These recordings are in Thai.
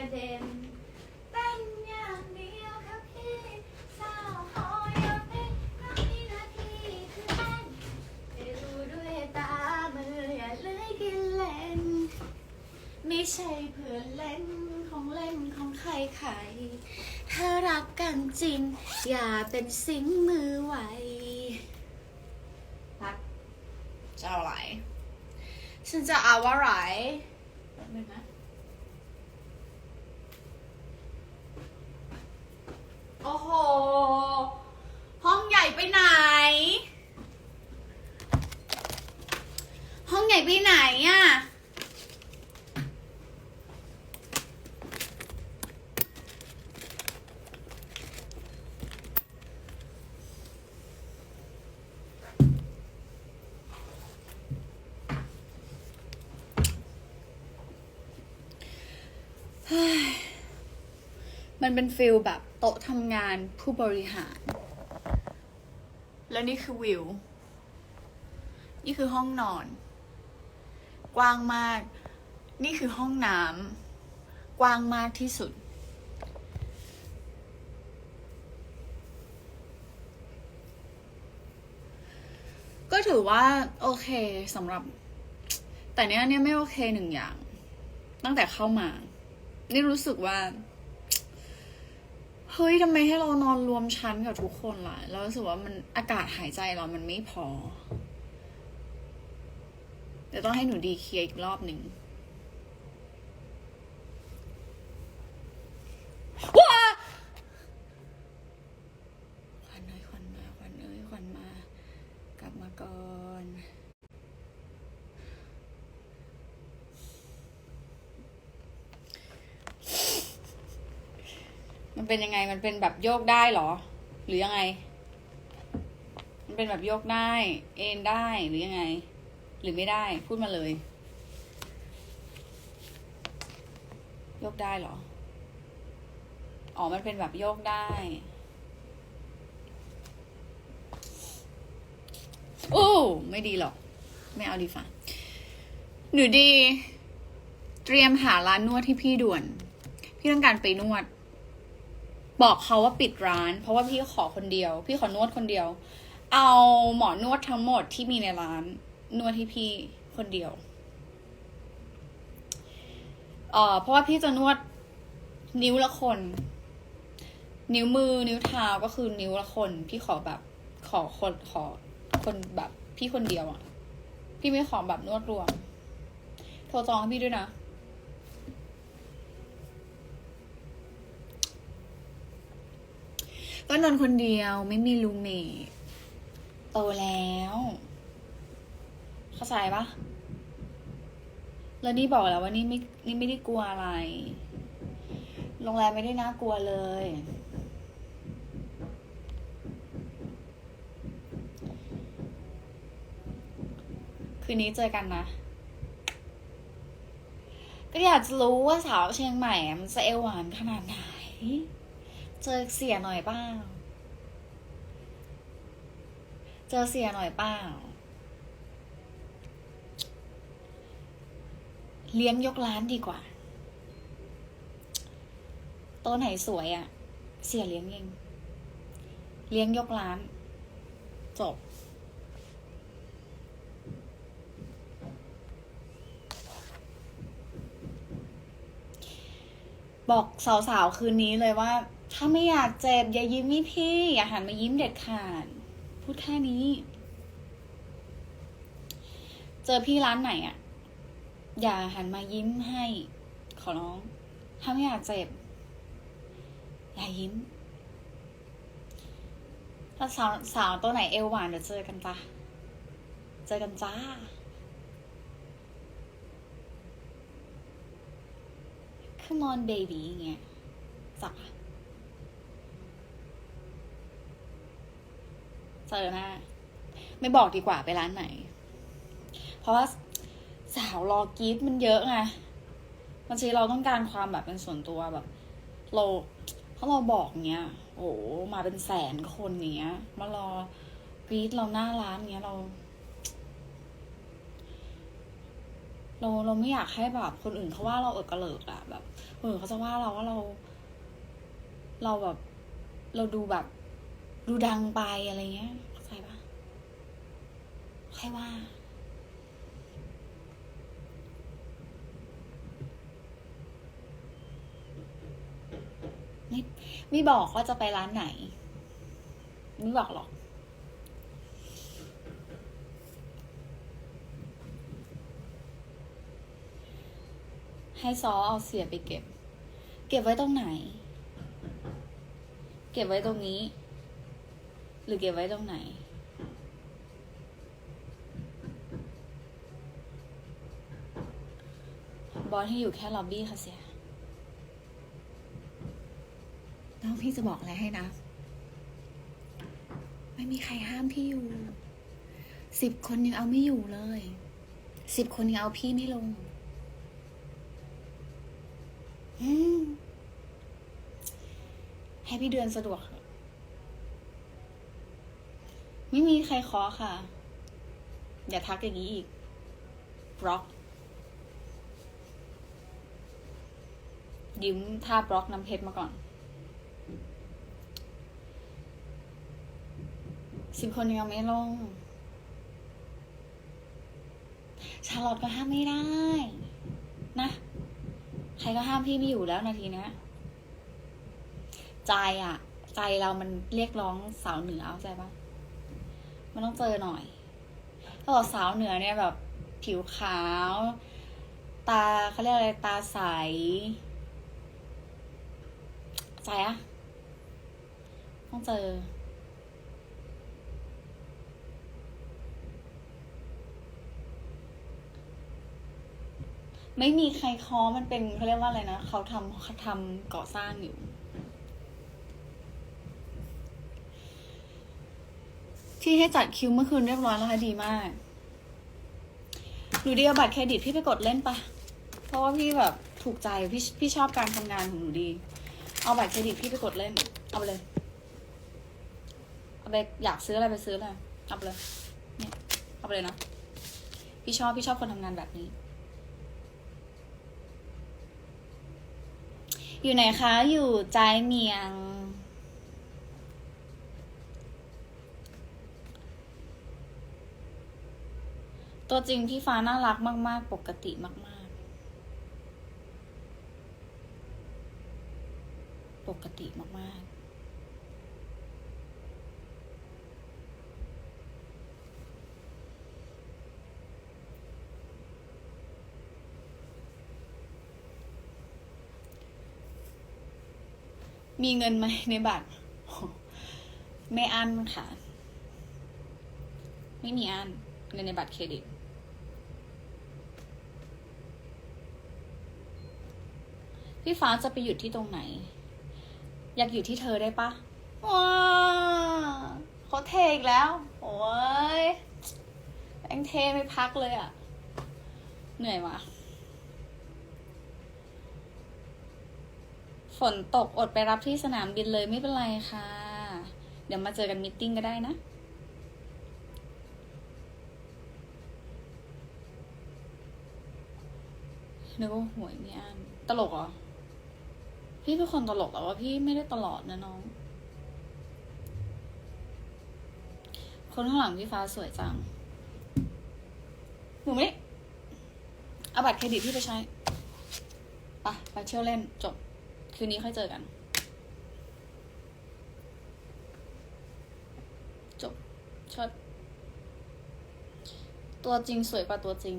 ระเด็นเป็นอย่างเดียวครับพี่สาวหอยกเด็กนับวินาทีคือแอนได้รู้ด้วยตามืออย่าเลยกินเล่น ไม่ใช่เพื่อนเล่นของเล่นของใครใครๆถ้ารักกันจริง อย่าเป็นสิงมือไวรักจะเอาอะไรฉันจะเอาอะไรแป๊บนึงนะโอ้โห ห้องใหญ่ไปไหน ห้องใหญ่ไปไหนอะมันเป็นฟิลแบบโต๊ะทำงานผู้บริหาร แล้วนี่คือวิว นี่คือห้องนอน กว้างมาก นี่คือห้องน้ำกว้างมากที่สุด ก็ถือว่าโอเคสำหรับ แต่เนี้ยเนี่ยไม่โอเคหนึ่งอย่าง ตั้งแต่เข้ามา นี่รู้สึกว่าเฮ้ยทำไมให้เรานอนรวมชั้นกับทุกคนล่ะ เรารู้สึกว่ามันอากาศหายใจเรามันไม่พอ เดี๋ยวต้องให้หนูดีเคลียร์อีกรอบหนึ่งว้าขวัญเอ้ยขวัญมาขวัญเอ้ยขวัญมา กลับมาก่อนมันเป็นยังไงมันเป็นแบบโยกได้เหรอ หรือยังไง มันเป็นแบบโยกได้ เอ็นได้หรือยังไง หรือไม่ได้ พูดมาเลยโยกได้เหรอ อ๋อ มันเป็นแบบโยกได้โอ้ไม่ดีหรอก ไม่เอาดีฝ่าหนูดี เตรียมหาร้านนวดที่พี่ด่วน พี่ต้องการไปนวด บอกเขาว่าปิดร้าน เพราะว่าพี่ขอคนเดียว พี่ขอนวดคนเดียว เอาหมอนวดทั้งหมดที่มีในร้าน นวดให้พี่คนเดียวเอ่อเพราะว่าพี่จะนวดนิ้วละคน นิ้วมือนิ้วเท้าก็คือนิ้วละคน พี่ขอแบบขอคนขอคนแบบพี่คนเดียวอะ พี่ไม่ขอแบบนวดรวม โทรจองให้พี่ด้วยนะ ก็นอนคนเดียวไม่มีลูเมทโตแล้ว เข้าใจปะแล้วนี่บอกแล้วว่านี่ไม่ นี่ไม่ได้กลัวอะไร โรงแรมไม่ได้น่ากลัวเลย คืนนี้เจอกันนะ ก็อยากจะรู้ว่าสาวเชียงใหม่ มันจะเอวหวานขนาดไหน เจอเสียหน่อยเปล่า เจอเสียหน่อยเปล่า เลี้ยงยกร้านดีกว่า โต๊ะไหนสวยอะ่ะ เสียเลี้ยงเองเลี้ยงยกร้าน จบ บอกสาวๆ คืนนี้เลยว่า ถ้าไม่อยากเจ็บ อย่ายิ้มให้พี่ อย่าหันมายิ้มเด็ดขาด พูดแค่นี้ เจอพี่ร้านไหนอะ อย่าหันมายิ้มให้ ขอร้อง ถ้าไม่อยากเจ็บ อย่ายิ้ม ถ้าสาวสาวตัวไหนเอวหวานเดี๋ยวเจอกันจ้าเจอกันจ้า Come on baby อย่างเงี้ยจับอะเจอหน้าไม่บอกดีกว่าไปร้านไหน เพราะว่า สาวรอกรีดมันเยอะไงบางทีเราต้องการความแบบเป็นส่วนตัวแบบ เราถ้าเราบอกเงี้ย โอ้มาเป็นแสนคนอย่างเงี้ย มารอกรีดเราหน้าร้านเงี้ยเรา เราเราไม่อยากให้แบบ คนอื่นเขาว่าเราเอิกกระเหลิกอะแบบคนอื่นเขาจะว่าเราว่าเรา เราแบบ เราดูแบบ ดูดังไปอะไรเงี้ยเข้าใจปะใครว่า ไม่ไม่บอกว่าจะไปร้านไหน ไม่บอกหรอก ให้ซอเอาเสียไปเก็บ เก็บไว้ตรงไหน เก็บไว้ตรงนี้ หรือเก็บไว้ตรงไหนบอสให้อยู่แค่ล็อบบี้ค่ะเสีย แล้วพี่จะบอกอะไรให้นะ ไม่มีใครห้ามพี่อยู่ สิบคนยังเอาไม่อยู่เลย สิบคนยังเอาพี่ไม่ลง ให้พี่เดือนสะดวก ไม่มีใครขอค่ะ อย่าทักอย่างนี้อีกบล็อกยิ้มท่าบล็อกน้ำเพชรมาก่อน สิบคนยังไม่ลง ชาลอตก็ห้ามไม่ได้ นะ ใครก็ห้ามพี่ไม่อยู่แล้วนาทีเนี้ยใจอะใจเรามันเรียกร้องสาวเหนือเอาใจปะมันต้องเจอหน่อยถ้าบอกสาวเหนือเนี่ยแบบ ผิวขาว ตาเขาเรียกอะไรตาใส ใจอะต้องเจอ ไม่มีใครคอมันเป็นเขาเรียกว่าอะไรนะเขาทำเขาทำก่อสร้างอยู่ ที่ให้จัดคิวเมื่อคืนเรียบร้อยแล้วค่ะดีมากหนูดีเอาบัตรเครดิตพี่ไปกดเล่นปะเพราะว่าพี่แบบถูกใจพี่พี่ชอบการทำงานของหนูดี เอาบัตรเครดิตพี่ไปกดเล่น เอาไปเลยเอาไปอยากซื้ออะไรไปซื้อเลยเอาไปเลยเนี่ยเอาไปเลยนะพี่ชอบพี่ชอบคนทำงานแบบนี้ อยู่ไหนคะ อยู่ใจเมียง ตัวจริงพี่ฟ้าน่ารักมาก ๆ ปกติมาก ๆ ปกติมาก ๆ มีเงินไหมในบัตรไม่อั้นค่ะ ไม่มีอั้นเงินในบัตรเครดิต พี่ฟ้าจะไปหยุดที่ตรงไหน อยากอยู่ที่เธอได้ปะว้าเขาเทอีกแล้ว โอ้ยแองเทไม่พักเลยอะ่ะเหนื่อยว่ะ ฝนตกอดไปรับที่สนามบินเลยไม่เป็นไรค่ะ เดี๋ยวมาเจอกันมิทติ้งก็ได้นะนึกว่าหวยไม่อันตลกเหรอ พี่เป็นคนตลกแต่ว่าพี่ไม่ได้ตลอดนะน้อง คนข้างหลังพี่ฟ้าสวยจังหนูไม่เอาบัตรเครดิตพี่ไปใช้ ไปไปเที่ยวเล่นจบ คืนนี้ค่อยเจอกัน จบชดตัวจริงสวยกว่าตัวจริง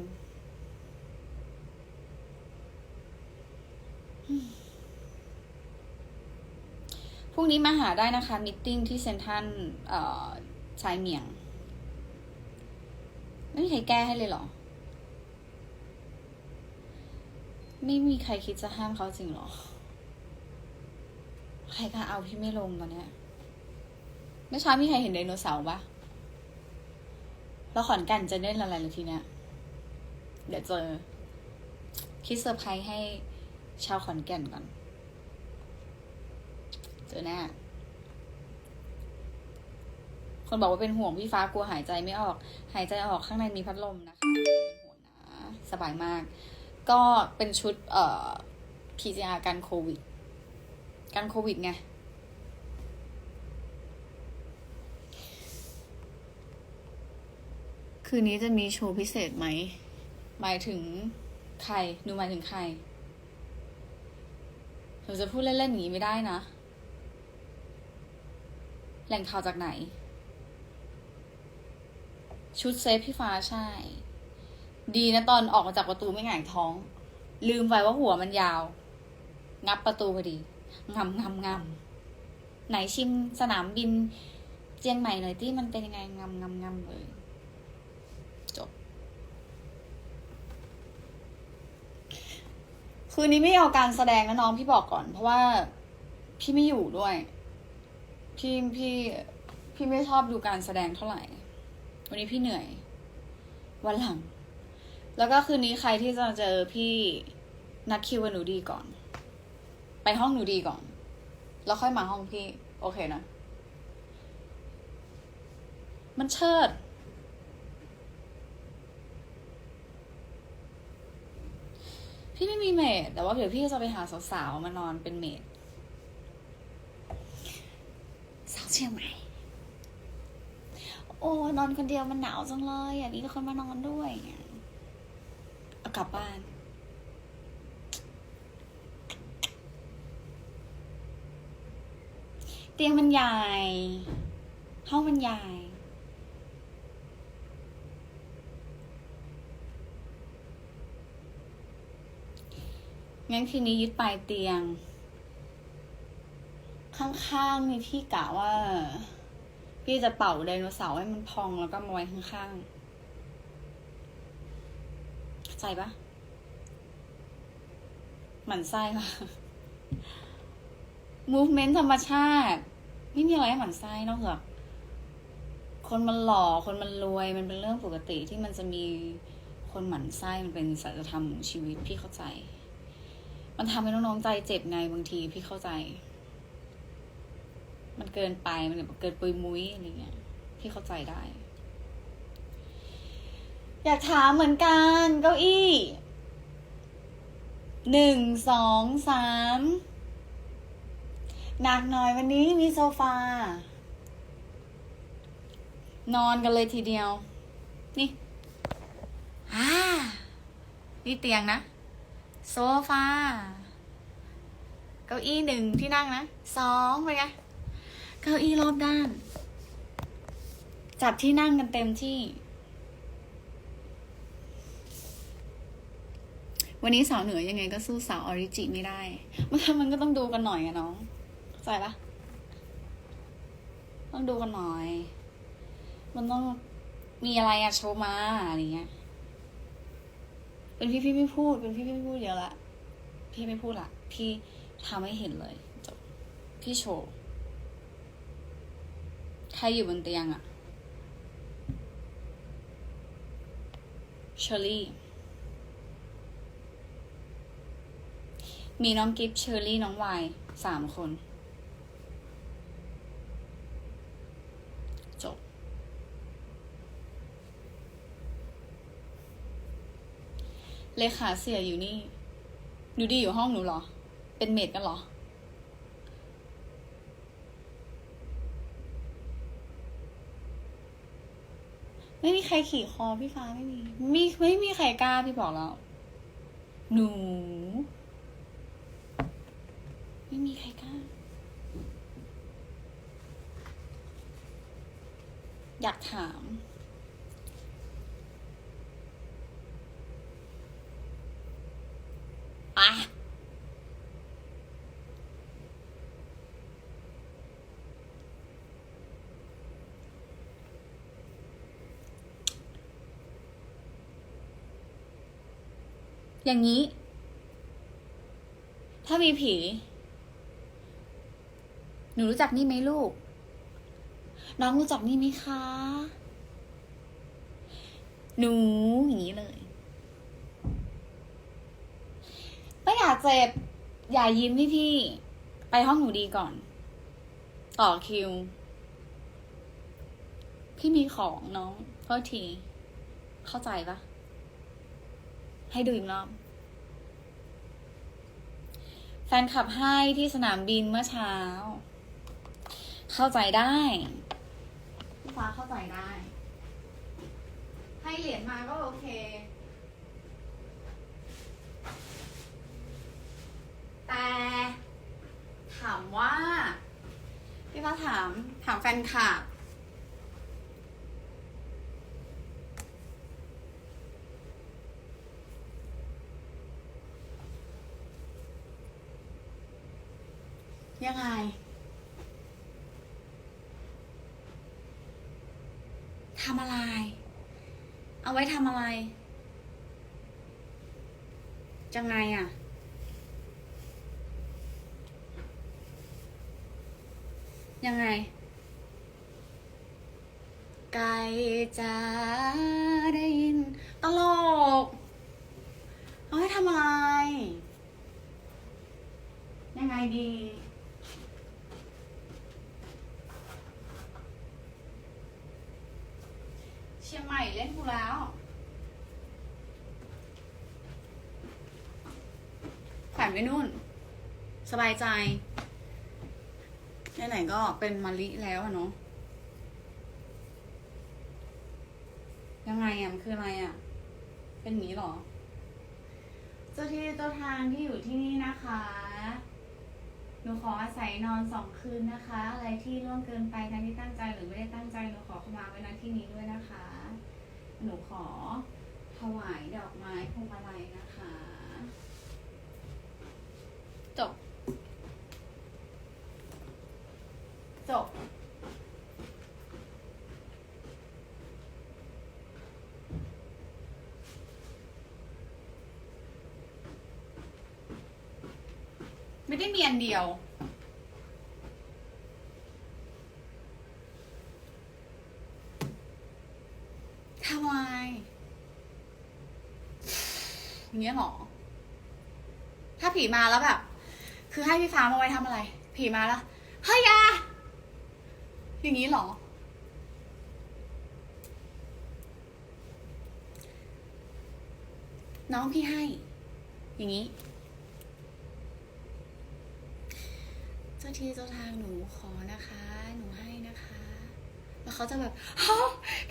พรุ่งนี้มาหาได้นะคะ มิทติ้งที่เซนทันเอ่อชายเมียง ไม่มีใครแก้ให้เลยเหรอ ไม่มีใครคิดจะห้ามเขาจริงเหรอ ใครก็เอาพี่ไม่ลงตอนเนี้ยเมื่อเช้ามีใครเห็นไดโนเสาร์ปะแล้วขอนแกันจะเล่นอะไรเลยทีเนี้ย เดี๋ยวเจอ คิดเซอร์ไพรส์ให้ชาวขอนแก่นก่อน เจอแน่คนบอกว่าเป็นห่วงพี่ฟ้ากลัวหายใจไม่ออก หายใจออกข้างในมีพัดลมนะคะเป็นห่วงนะ สบายมาก ก็เป็นชุดเอ่อ PCR กันโควิด กันโควิดไง คืนนี้จะมีโชว์พิเศษไหม หมายถึงใครหนูหมายถึงใครหนูจะพูดเล่นๆอย่างนี้ไม่ได้นะ แหล่งข่าวจากไหน ชุดเซฟพี่ฟ้าใช่ ดีนะตอนออกมาจากประตูไม่หงายท้อง ลืมไปว่าหัวมันยาว งับประตูพอดี งำงำงำไหนชิมสนามบินเจียงใหม่หน่อยที่มันเป็นยังไงงำงำงำเลยจบ คืนนี้ไม่เอาการแสดงนะน้องพี่บอกก่อน เพราะว่าพี่ไม่อยู่ด้วย พี่พี่พี่ไม่ชอบดูการแสดงเท่าไหร่ วันนี้พี่เหนื่อย วันหลัง แล้วก็คืนนี้ใครที่จะเจอพี่นัดคิวกับหนูดีก่อน ไปห้องหนูดีก่อน แล้วค่อยมาห้องพี่ โอเคนะ มันเชิด พี่ไม่มีเมดแต่ว่าเดี๋ยวพี่จะไปหาสาวๆมานอนเป็นเมดสาวเชียงใหม่โอ้นอนคนเดียวมันหนาวจังเลยอยากมีคนมานอนด้วยเนี่ยเอากลับบ้าน เตียงมันใหญ่ ห้องมันใหญ่ งั้นคืนนี้ยึดปลายเตียง ข้างๆมีที่กะว่า พี่จะเป่าไดโนเสาร์ให้มันพองแล้วก็มาไว้ข้างๆเข้าใจปะหมันไส้ปะ movement ธรรมชาติ ไม่มีอะไรให้หมั่นไส้นอกจากคนมันหล่อคนมันรวยมันเป็นเรื่องปกติที่มันจะมีคนหมั่นไส้มันเป็นสัจธรรมของชีวิตพี่เข้าใจ มันทำให้น้องๆใจเจ็บไงบางทีพี่เข้าใจ มันเกินไปมันแบบเกินปุยมุ้ยอะไรเงี้ยพี่เข้าใจได้ อยากถามเหมือนกันเก้าอี้หนึ่งสองสาม หนักหน่อยวันนี้มีโซฟา นอนกันเลยทีเดียว นี่อ่านี่เตียงนะ โซฟา เก้าอี้หนึ่งที่นั่งนะสองไปไงเก้าอี้รอบด้าน จับที่นั่งกันเต็มที่ วันนี้สาวเหนือยังไงก็สู้สาวออริจิไม่ได้ มันมันก็ต้องดูกันหน่อยอะน้อง ใจปะต้องดูกันหน่อย มันต้องมีอะไรอะโชว์มาอะไรเงี้ย เป็นพี่พี่ไม่พูด เป็นพี่พี่ไม่พูดเยอะละ พี่ไม่พูดละ พี่ทำให้เห็นเลยจบ พี่โชว์ ใครอยู่บนเตียงอะเชอรี่ มีน้องกิฟเชอรี่ น้องวายสามคน จบ เลขาเสียอยู่นี่ หนูดีอยู่ห้องหนูเหรอ เป็นเมดกันเหรอ ไม่มีใครขี่คอพี่ฟ้าไม่มี มีไม่มีใครกล้าพี่บอกแล้ว หนู ไม่มีใครกล้า อยากถาม อะ อย่างนี้ ถ้ามีผี หนูรู้จักนี่ไหมลูก น้องรู้จักนี่ไหมคะ หนูอย่างนี้เลย ไม่อยากเจ็บ อย่ายิ้มพี่พี่ ไปห้องหนูดีก่อน ต่อคิว พี่มีของน้องโทษที เข้าใจปะ ให้ดูอีกรอบ แฟนคลับให้ที่สนามบินเมื่อเช้า เข้าใจได้พี่ฟ้าเข้าใจได้ ให้เหรียญมาก็โอเค แต่ถามว่า พี่ฟ้าถาม ถามแฟนคลับ ยังไง ทำอะไร เอาไว้ทำอะไร จังไงอะ ยังไง ไก่จะได้ยินตลก เอาไว้ทำอะไร ยังไงดี เชียงใหม่เล่นกูแล้วแขว นไว้นู่น สบายใจไหนๆก็เป็นมะลิแล้วอะเนาะยังไงอะมันคืออะไรอะเป็นอย่างนี้เหรอ เจ้าที่เจ้าทางที่อยู่ที่นี่นะคะ หนูขออาศัยนอนสองคืนนะคะ อะไรที่ล่วงเกินไปทั้งที่ตั้งใจหรือไม่ได้ตั้งใจหนูขอเข้ามาไว้ณที่นี้ด้วยนะคะ หนูขอถวายดอกไม้พวงมาลัยนะคะ จบ จบ ไม่ได้มีอันเดียวทำไมอย่างเงี้ยเหรอ ถ้าผีมาแล้วแบบ คือให้พี่ฟ้ามาไว้ทำอะไร ผีมาแล้วเฮ้ยอยาอย่างนี้หรอ น้องพี่ให้ อย่างนี้ เจ้าที่เจ้าทางหนูขอนะคะ หนูให้นะคะ แล้วเขาจะแบบฮะ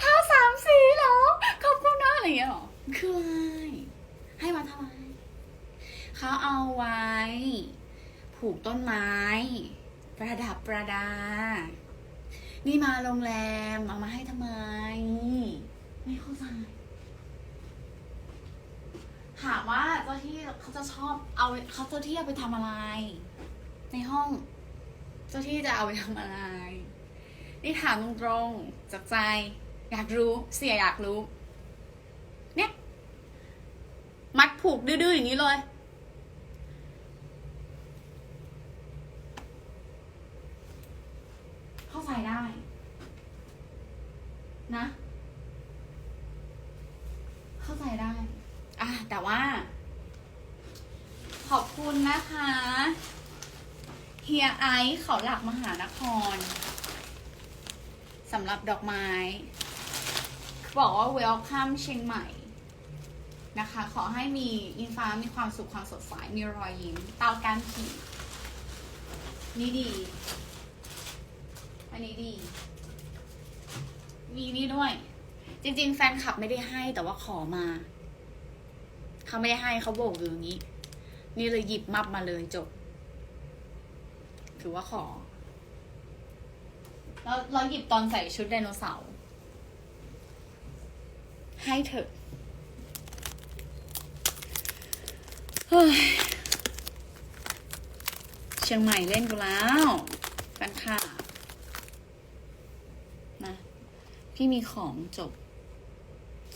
ผ้าสามสีเหรอ ขอบคุณนะอะไรอย่างเงี้ยหรอ คืออะไรให้มาทำไมเขาเอาไว้ ผูกต้นไม้ ประดับประดา นี่มาโรงแรมเอามาให้ทำไม ไม่เข้าใจถามว่าเจ้าที่เขาจะชอบเอาเขาเจ้าที่เอาไปทำอะไร ในห้อง เจ้าที่จะเอาไปทำอะไร นี่ถามตรงๆจากใจ อยากรู้เสียอยากรู้ เนี่ย มัดผูกดื้อๆอย่างนี้เลย เข้า ใจได้ นะ เข้าใจได้ อะ แต่ว่า ขอบคุณนะคะเฮียไอซ์เขาหลักมหานครสำหรับดอกไม้ บอกว่า welcome เชียงใหม่นะคะ ขอให้มีอินฟ้ามีความสุขความสดใส มีรอยยิ้ม เตาการผีนี่ดี นนี้ดี มีนี่ด้วย จริง ๆ แฟนคลับไม่ได้ให้แต่ว่าขอมา เขาไม่ได้ให้เขาโบกอยู่อย่างนี้ นี่เลยหยิบมับมาเลยจบ ถือว่าขอแล้วเราหยิบตอนใส่ชุดไดโนเสาร์ ให้เถอะเฮ้ยเชียงใหม่เล่นกูแล้วกันค่ะ พี่มีของจบ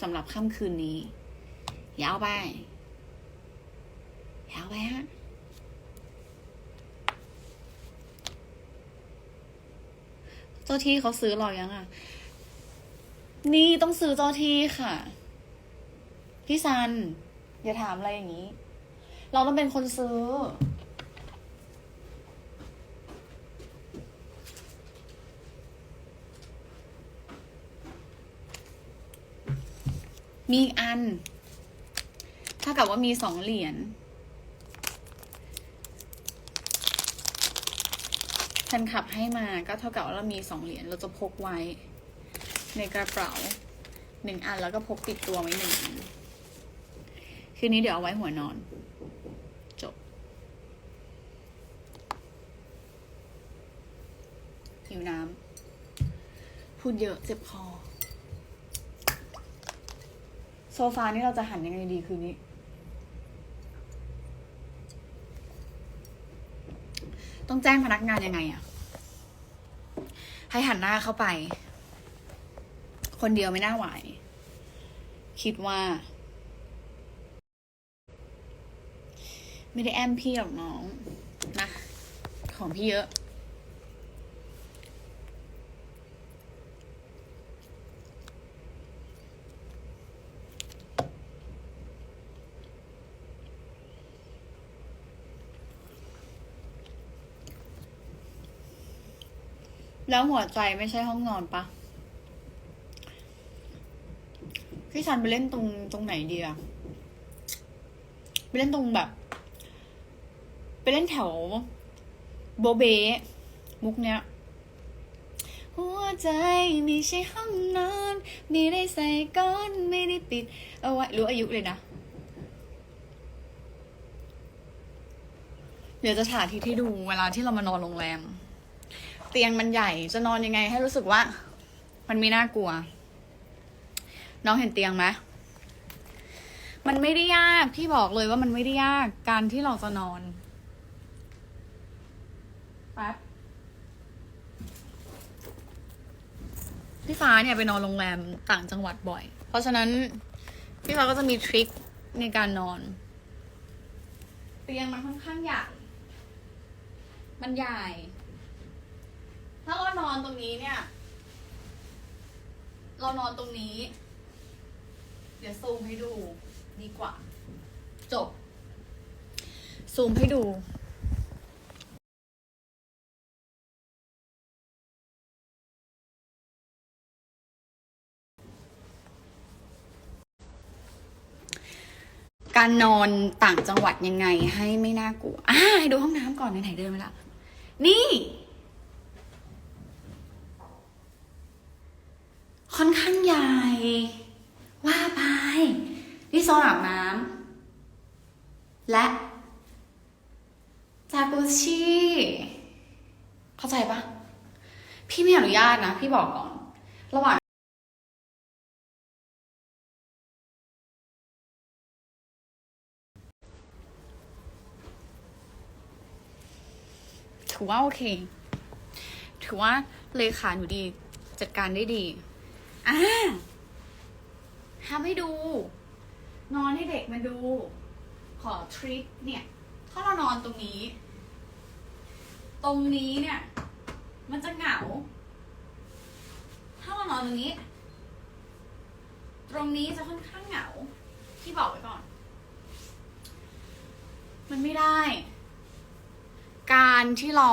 สำหรับค่ำคืนนี้ ยาวไป ยาวไปฮะเจ้าที่เขาซื้อเรายังอะ นี่ต้องซื้อเจ้าที่ค่ะ พี่ซัน อย่าถามอะไรอย่างนี้ เราต้องเป็นคนซื้อ มีอีกอัน ถ้ากับว่ามีสองเหรียญแฟนคลับให้มาก็เท่ากับว่าเรามีสองเหรียญเราจะพกไว้ ในกระเป๋าหนึ่งอันแล้วก็พกติดตัวไว้หนึ่งอัน คืนนี้เดี๋ยวเอาไว้หัวนอนจบหิวน้ำพูดเยอะเจ็บคอ โซฟานี่เราจะหันยังไงดีคืนนี้ ต้องแจ้งพนักงานยังไงอะให้หันหน้าเข้าไป คนเดียวไม่น่าไหว คิดว่า ไม่ได้แอมพี่หรอกน้องนะของพี่เยอะ แล้วหัวใจไม่ใช่ห้องนอนปะพี่ชันไปเล่นตรงตรงไหนดีอะไปเล่นตรงแบบ ไปเล่นแถว โบเบมุกเนี้ยหัวใจไม่ใช่ห้องนอนไม่ได้ใส่ก้อนไม่ได้ปิด เอาไว้รู้อายุเลยนะเดี๋ยวจะถ่ายที่ที่ดูเวลาที่เรามานอนโรงแรม เตียงมันใหญ่ จะนอนยังไงให้รู้สึกว่า มันไม่น่ากลัว น้องเห็นเตียงไหมมันไม่ได้ยากพี่บอกเลยว่ามันไม่ได้ยากการที่เราจะนอนแป๊บพี่ฟ้าเนี่ยไปนอนโรงแรมต่างจังหวัดบ่อย เพราะฉะนั้นพี่ฟ้าก็จะมีทริคในการนอน เตียงมันค่อนข้างใหญ่ มันใหญ่ ถ้าเรานอนตรงนี้เนี่ย เรานอนตรงนี้ เดี๋ยวซูมให้ดูดีกว่า จบ ซูมให้ดูการนอนต่างจังหวัดยังไงให้ไม่น่ากลัวอ่าให้ดูห้องน้ำก่อนไหนๆเดินมาละ นี่ ค่อนข้างใหญ่ ว่าไปนี่โซนอาบน้ำและจากุชิเข้าใจปะพี่ไม่อนุญาตนะ พี่บอกก่อน ระหว่างถือว่าโอเค ถือว่าเลขาหนูดีจัดการได้ดี อ่าทำให้ดู นอนให้เด็กมาดู ขอทริคเนี่ย ถ้าเรานอนตรงนี้ ตรงนี้เนี่ย มันจะเหงา ถ้าเรานอนตรงนี้ ตรงนี้จะค่อนข้างเหงา ที่บอกไว้ก่อน มันไม่ได้ การที่เรา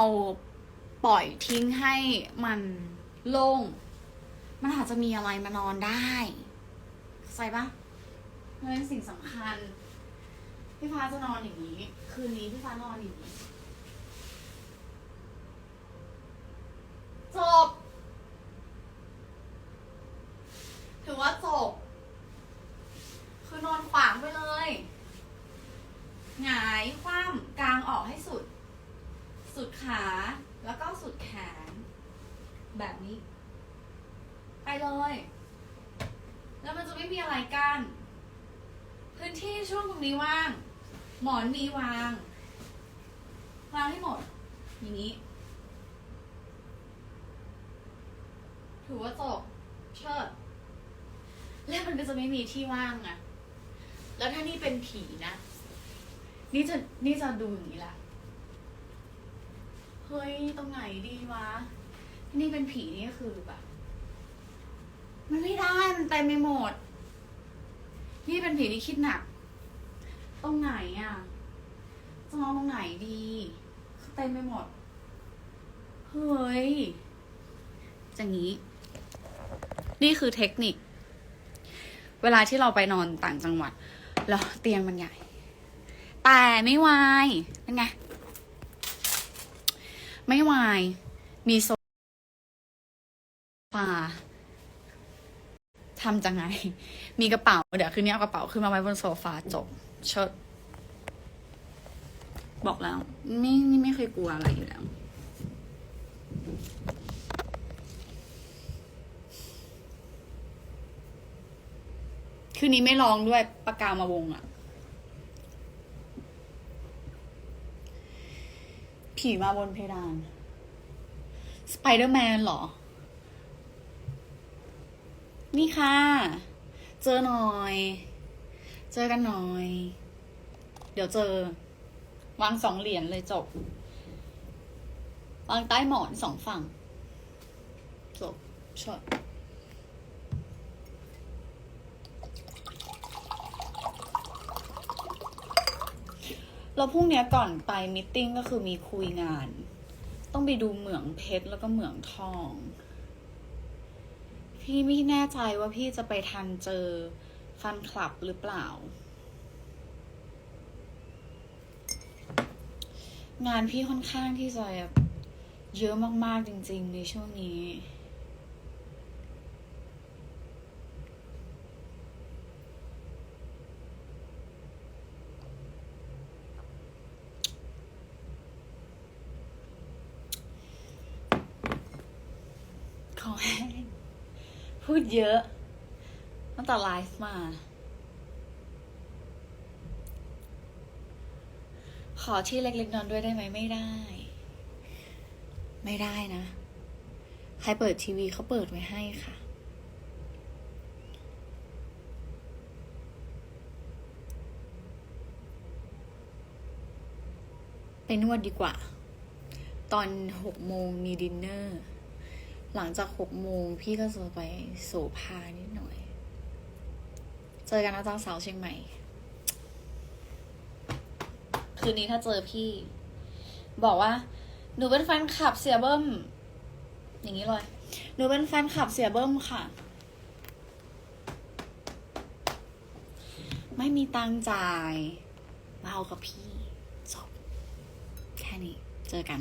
ปล่อยทิ้งให้มันโล่ง มันอาจจะมีอะไรมานอนได้เข้าใจปะมันเป็นสิ่งสำคัญ พี่ฟ้าจะนอนอย่างนี้ คืนนี้พี่ฟ้านอนอย่างนี้ จบ ถือว่าจบ คือนอนขวางไปเลย หงายคว่ำกลางออกให้สุด สุดขา แล้วก็สุดแขน แบบนี้ ไปเลย แล้วมันจะไม่มีอะไรกั้นพื้นที่ช่วงตรงนี้ว่าง หมอนมีวาง วางให้หมด อย่างนี้ ถือว่าจบเชิด แล้วมันก็จะไม่มีที่ว่างอะแล้วถ้านี่เป็นผีนะ นี่จะนี่จะดูอย่างนี้แหละเฮ้ย ตรงไหนดีวะ นี่เป็นผีนี่ก็คือแบบ มันไม่ได้มันเต็มไปหมด นี่เป็นผีที่คิดหนัก ตรงไหนอะจะนอนตรงไหนดีเต็มไปหมด เฮ้ยจะงี้ นี่คือเทคนิค เวลาที่เราไปนอนต่างจังหวัด แล้วเตียงมันใหญ่ แต่ไม่วายเป็นไง ไม่วาย มีโซฟา ทำจังไง มีกระเป๋า เดี๋ยวคืนนี้เอากระเป๋าขึ้นมาไว้บนโซฟาจบเชิดบอกแล้ว ไม่นี่ไม่เคยกลัวอะไรอยู่แล้วคืนนี้ไม่ร้องด้วยปากกามาวงอะผีมาบนเพดาน สไปเดอร์แมนเหรอ นี่ค่ะ เจอหน่อย เจอกันหน่อย เดี๋ยวเจอ วางสองเหรียญเลยจบ วางใต้หมอนสองฝั่ง จบชดแล้วพรุ่งนี้ก่อนไปมิทติ้งก็คือมีคุยงาน ต้องไปดูเหมืองเพชรแล้วก็เหมืองทอง พี่ไม่แน่ใจว่าพี่จะไปทันเจอฟันคลับหรือเปล่า งานพี่ค่อนข้างที่จะเยอะมากๆจริง ๆ ในช่วงนี้ ขอแห้ง พูดเยอะตั้งแต่ไลฟ์มา ขอที่เล็กๆนอนด้วยได้ไหมไม่ได้ ไม่ได้นะ ใครเปิดทีวีเขาเปิดไว้ให้ค่ะ ไปนวดดีกว่า ตอนหกโมงมีดินเนอร์ หลังจากหกโมงพี่ก็จะไปโสภานิดหน่อย เจอกันนะจ๊ะสาวเชียงใหม่ คืนนี้ถ้าเจอพี่ บอกว่า หนูเป็นแฟนคลับเสียเบิ้ม อย่างนี้เลย หนูเป็นแฟนคลับเสียเบิ้มค่ะ ไม่มีตังจ่ายมาเอากับพี่จบแค่นี้เจอกัน